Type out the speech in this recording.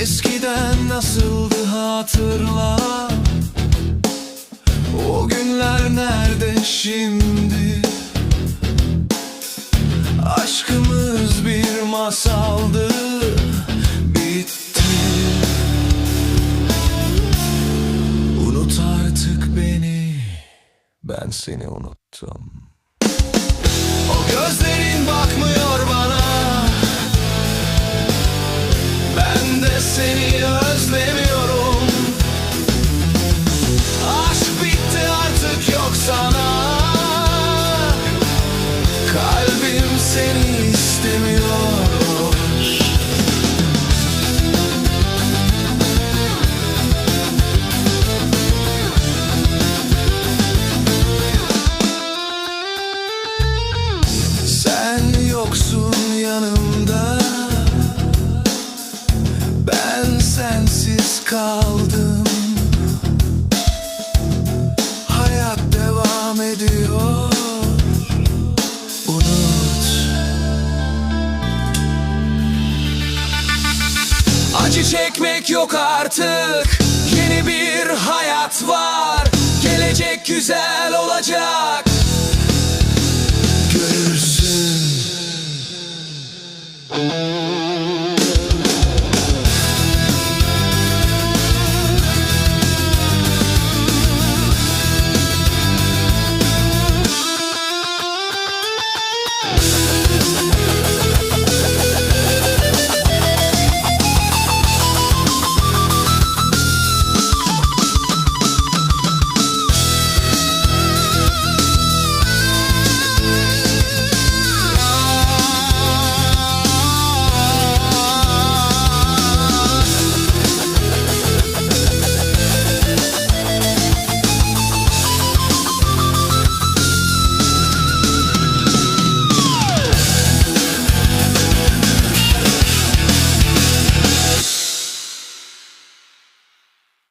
Eskiden nasıldı hatırla? O günler nerede şimdi Aşkımız bir masaldı. Bitti. Unut artık beni. Ben seni unuttum. O gözlerin bakmıyor bana. Ben de seni özlemiyorum yanımda. Ben sensiz kaldım. Hayat devam ediyor. Unut. Acı çekmek yok artık. Yeni bir hayat var. Gelecek güzel olacak